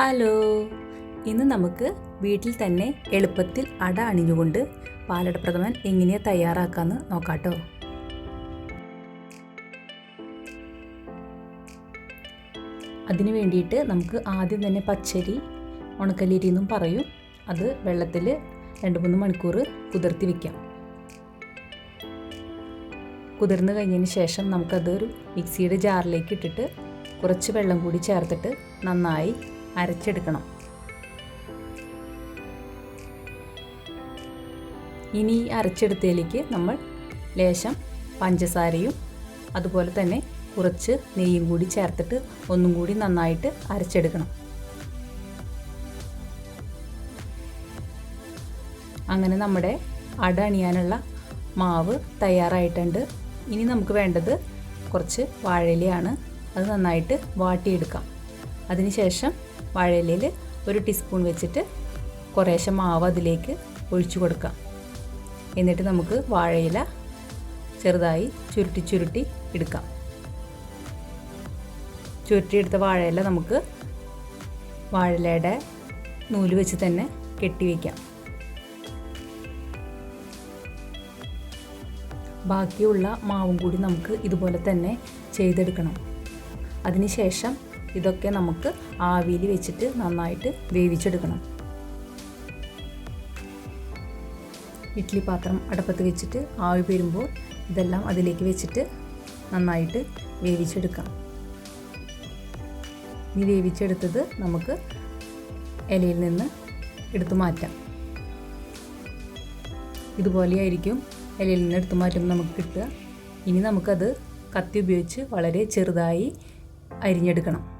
Hello. ഇന്ന് നമുക്ക് വീട്ടിൽ തന്നെ എളുപ്പത്തിൽ അട അണിഞ്ഞുകൊണ്ട് പാലടപ്രഥമൻ എങ്ങനെയാണ് തയ്യാറാക്കാമെന്ന് നോക്കാട്ടോ. അതിന് വേണ്ടിയിട്ട് നമുക്ക് ആദ്യം തന്നെ പച്ചരി ഉണക്കല്ലിരി എന്നും പറയും. അത് വെള്ളത്തിൽ രണ്ട് മൂന്ന് മണിക്കൂർ കുതിർത്തി വയ്ക്കാം കുതിർന്ന് കഴിഞ്ഞതിന് ശേഷം നമുക്കതൊരു മിക്സിയുടെ ജാറിലേക്ക് ഇട്ടിട്ട് കുറച്ച് വെള്ളം കൂടി ചേർത്തിട്ട് നന്നായി അരച്ചെടുക്കണം. ഇനി ഈ അരച്ചെടുത്തതിലേക്ക് നമ്മൾ ലേശം പഞ്ചസാരയും അതുപോലെ തന്നെ കുറച്ച് നെയ്യും കൂടി ചേർത്തിട്ട് ഒന്നും കൂടി നന്നായിട്ട് അരച്ചെടുക്കണം. അങ്ങനെ നമ്മുടെ അട അണിയാനുള്ള മാവ് തയ്യാറായിട്ടുണ്ട്. ഇനി നമുക്ക് വേണ്ടത് കുറച്ച് വാഴയിലയാണ്. അത് നന്നായിട്ട് വാട്ടിയെടുക്കാം. അതിനുശേഷം വാഴയിലയിൽ ഒരു ടീസ്പൂൺ വെച്ചിട്ട് കുറേശ്ശെ മാവ് അതിലേക്ക് ഒഴിച്ചു കൊടുക്കാം. എന്നിട്ട് നമുക്ക് വാഴയില ചെറുതായി ചുരുട്ടി ചുരുട്ടി എടുക്കാം. ചുരുട്ടിയെടുത്ത വാഴയില നമുക്ക് വാഴയിലയുടെ നൂൽ വെച്ച് തന്നെ കെട്ടി വയ്ക്കാം ബാക്കിയുള്ള മാവും കൂടി നമുക്ക് ഇതുപോലെ തന്നെ ചെയ്തെടുക്കണം. അതിനുശേഷം ഇതൊക്കെ നമുക്ക് ആവിയിൽ വെച്ചിട്ട് നന്നായിട്ട് വേവിച്ചെടുക്കണം. ഇഡ്ലി പാത്രം അടുപ്പത്ത് വെച്ചിട്ട് ആവി വരുമ്പോൾ ഇതെല്ലാം അതിലേക്ക് വെച്ചിട്ട് നന്നായിട്ട് വേവിച്ചെടുക്കാം. ഇനി വേവിച്ചെടുത്തത് നമുക്ക് ഇലയിൽ നിന്ന് എടുത്തു മാറ്റാം. ഇതുപോലെയായിരിക്കും ഇലയിൽ നിന്ന് എടുത്തു മാറ്റുമ്പോൾ നമുക്ക് കിട്ടുക. ഇനി നമുക്കത് കത്തി ഉപയോഗിച്ച് വളരെ ചെറുതായി അരിഞ്ഞെടുക്കണം.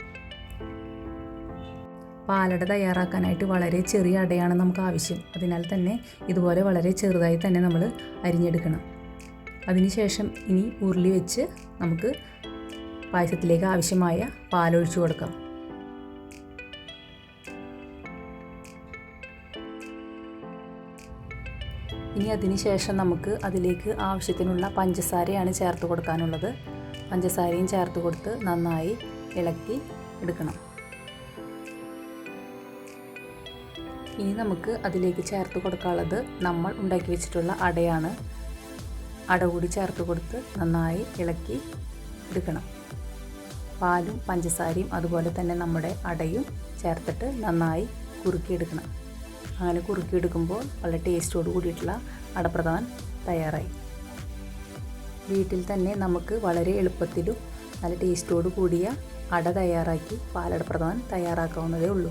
പാലട തയ്യാറാക്കാനായിട്ട് വളരെ ചെറിയ അടയാണ് നമുക്ക് ആവശ്യം. അതിനാൽ തന്നെ ഇതുപോലെ വളരെ ചെറുതായി തന്നെ നമ്മൾ അരിഞ്ഞെടുക്കണം. അതിനുശേഷം ഇനി ഉരുളി വെച്ച് നമുക്ക് പായസത്തിലേക്ക് ആവശ്യമായ പാലൊഴിച്ചു കൊടുക്കാം. ഇനി അതിന് ശേഷം നമുക്ക് അതിലേക്ക് ആവശ്യത്തിനുള്ള പഞ്ചസാരയാണ് ചേർത്ത് കൊടുക്കാനുള്ളത്. പഞ്ചസാരയും ചേർത്ത് കൊടുത്ത് നന്നായി ഇളക്കി എടുക്കണം. ഇനി നമുക്ക് അതിലേക്ക് ചേർത്ത് കൊടുക്കാനുള്ളത് നമ്മൾ ഉണ്ടാക്കി വെച്ചിട്ടുള്ള അടയാണ്. അട കൂടി ചേർത്ത് കൊടുത്ത് നന്നായി ഇളക്കി എടുക്കണം. പാലും പഞ്ചസാരയും അതുപോലെ തന്നെ നമ്മുടെ അടയും ചേർത്തിട്ട് നന്നായി കുറുക്കിയെടുക്കണം. അങ്ങനെ കുറുക്കിയെടുക്കുമ്പോൾ വളരെ ടേസ്റ്റോട് കൂടിയിട്ടുള്ള അടപ്രധാൻ തയ്യാറായി. വീട്ടിൽ തന്നെ നമുക്ക് വളരെ എളുപ്പത്തിലും നല്ല ടേസ്റ്റോട് കൂടിയ അട തയ്യാറാക്കി പാലടപ്രധാൻ തയ്യാറാക്കാവുന്നതേ ഉള്ളൂ.